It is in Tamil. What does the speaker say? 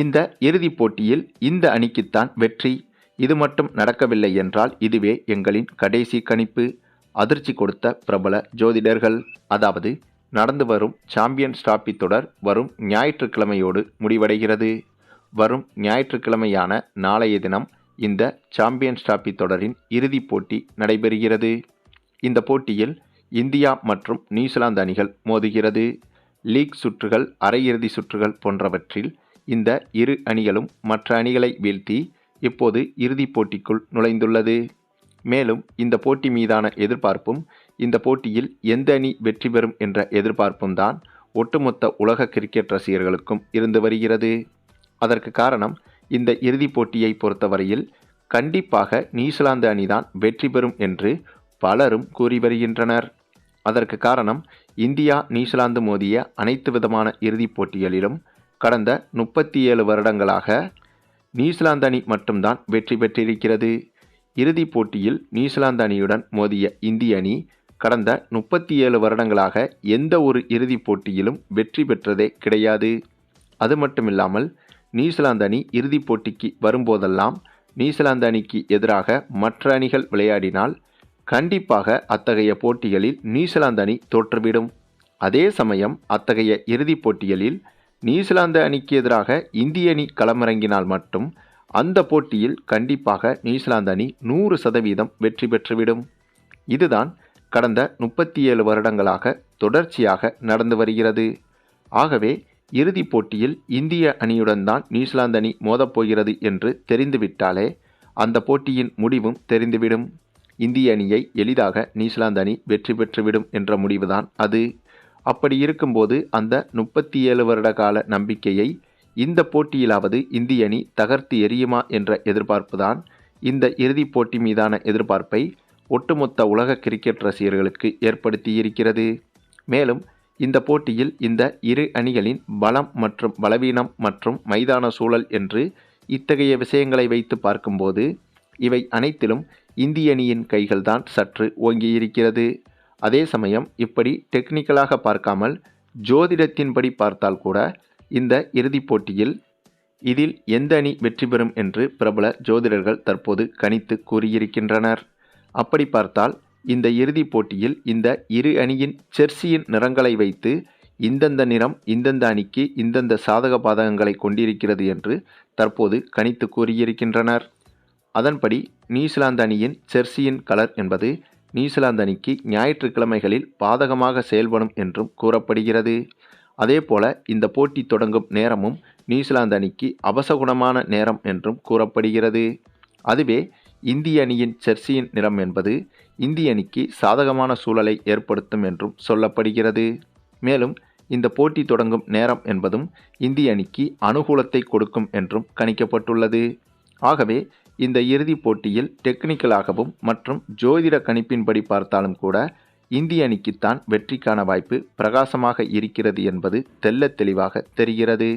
இந்த இறுதிப் போட்டியில் இந்த அணிக்குத்தான் வெற்றி. இது மட்டும் நடக்கவில்லை என்றால் இதுவே எங்களின் கடைசி கணிப்பு. அதிர்ச்சி கொடுத்த பிரபல ஜோதிடர்கள். அதாவது நடந்து வரும் சாம்பியன்ஸ் டிராபி தொடர் வரும் ஞாயிற்றுக்கிழமையோடு முடிவடைகிறது. வரும் ஞாயிற்றுக்கிழமையான நாளைய தினம் இந்த சாம்பியன்ஸ் டிராபி தொடரின் இறுதிப் போட்டி நடைபெறுகிறது. இந்த போட்டியில் இந்தியா மற்றும் நியூசிலாந்து அணிகள் மோதுகிறது. லீக் சுற்றுகள் அரையிறுதி சுற்றுகள் போன்றவற்றில் இந்த இரு அணிகளும் மற்ற அணிகளை வீழ்த்தி இப்போது இறுதிப் போட்டிக்குள் நுழைந்துள்ளது. மேலும் இந்த போட்டி மீதான எதிர்பார்ப்பும் இந்த போட்டியில் எந்த அணி வெற்றி பெறும் என்ற எதிர்பார்ப்பும் தான் ஒட்டுமொத்த உலக கிரிக்கெட் ரசிகர்களுக்கும் இருந்து வருகிறது. அதற்கு காரணம் இந்த இறுதிப் போட்டியை பொறுத்தவரையில் கண்டிப்பாக நியூசிலாந்து அணிதான் வெற்றி பெறும் என்று பலரும் கூறி வருகின்றனர். அதற்கு காரணம் இந்தியா நியூசிலாந்து மோதிய அனைத்து விதமான இறுதிப் போட்டிகளிலும் கடந்த முப்பத்தி ஏழு வருடங்களாக நியூசிலாந்து அணி மட்டும்தான் வெற்றி பெற்றிருக்கிறது. இறுதிப் போட்டியில் நியூசிலாந்து அணியுடன் மோதிய இந்திய அணி கடந்த முப்பத்தி ஏழு வருடங்களாக எந்த ஒரு இறுதிப் போட்டியிலும் வெற்றி பெற்றதே கிடையாது. அது மட்டுமில்லாமல் நியூசிலாந்து அணி இறுதிப் போட்டிக்கு வரும்போதெல்லாம் நியூசிலாந்து அணிக்கு எதிராக மற்ற அணிகள் விளையாடினால் கண்டிப்பாக அத்தகைய போட்டிகளில் நியூசிலாந்து அணி தோற்றுவிடும். அதே சமயம் அத்தகைய இறுதிப் போட்டிகளில் நியூசிலாந்து அணிக்கு எதிராக இந்திய அணி களமிறங்கினால் மட்டும் அந்த போட்டியில் கண்டிப்பாக நியூசிலாந்து அணி நூறு சதவீதம் வெற்றி பெற்றுவிடும். இதுதான் கடந்த முப்பத்தி ஏழு வருடங்களாக தொடர்ச்சியாக நடந்து வருகிறது. ஆகவே இறுதிப் போட்டியில் இந்திய அணியுடன் தான் நியூசிலாந்து அணி மோதப்போகிறது என்று தெரிந்துவிட்டாலே அந்த போட்டியின் முடிவும் தெரிந்துவிடும். இந்திய அணியை எளிதாக நியூசிலாந்து அணி வெற்றி பெற்றுவிடும் என்ற முடிவுதான் அது. அப்படி இருக்கும்போது அந்த முப்பத்தி ஏழு வருட கால நம்பிக்கையை இந்த போட்டியிலாவது இந்திய அணி தகர்த்து எரியுமா என்ற எதிர்பார்ப்புதான் இந்த இறுதிப் போட்டி மீதான எதிர்பார்ப்பை ஒட்டுமொத்த உலக கிரிக்கெட் ரசிகர்களுக்கு ஏற்படுத்தியிருக்கிறது. மேலும் இந்த போட்டியில் இந்த இரு அணிகளின் பலம் மற்றும் பலவீனம் மற்றும் மைதான சூழல் என்று இத்தகைய விஷயங்களை வைத்து பார்க்கும்போது இவை அனைத்திலும் இந்திய அணியின் கைகள்தான் சற்று ஓங்கியிருக்கிறது. அதே சமயம் இப்படி டெக்னிக்கலாக பார்க்காமல் ஜோதிடத்தின்படி பார்த்தால் கூட இந்த இறுதிப் போட்டியில் இதில் எந்த அணி வெற்றி பெறும் என்று பிரபல ஜோதிடர்கள் தற்போது கணித்து கூறியிருக்கின்றனர். அப்படி பார்த்தால் இந்த இறுதிப் போட்டியில் இந்த இரு அணியின் செர்சியின் நிறங்களை வைத்து இந்தந்த நிறம் இந்தந்த அணிக்கு இந்தந்த சாதக பாதகங்களை கொண்டிருக்கிறது என்று தற்போது கணித்து கூறியிருக்கின்றனர். அதன்படி நியூசிலாந்து அணியின் செர்சியின் கலர் என்பது நியூசிலாந்து அணிக்கு ஞாயிற்றுக்கிழமைகளில் பாதகமாக செயல்படும் என்றும் கூறப்படுகிறது. அதேபோல இந்த போட்டி தொடங்கும் நேரமும் நியூசிலாந்து அணிக்கு அபசகுணமான நேரம் என்றும் கூறப்படுகிறது. அதுவே இந்திய அணியின் செர்சியின் நிறம் என்பது இந்திய அணிக்கு சாதகமான சூழலை ஏற்படுத்தும் என்றும் சொல்லப்படுகிறது. மேலும் இந்த போட்டி தொடங்கும் நேரம் என்பதும் இந்திய அணிக்கு அனுகூலத்தை கொடுக்கும் என்றும் கணிக்கப்பட்டுள்ளது. ஆகவே இந்த இறுதிப் போட்டியில் டெக்னிக்கலாகவும் மற்றும் ஜோதிட கணிப்பின்படி பார்த்தாலும் கூட இந்திய அணிக்குத்தான் வெற்றிக்கான வாய்ப்பு பிரகாசமாக இருக்கிறது என்பது தெல்ல தெளிவாக தெரிகிறது.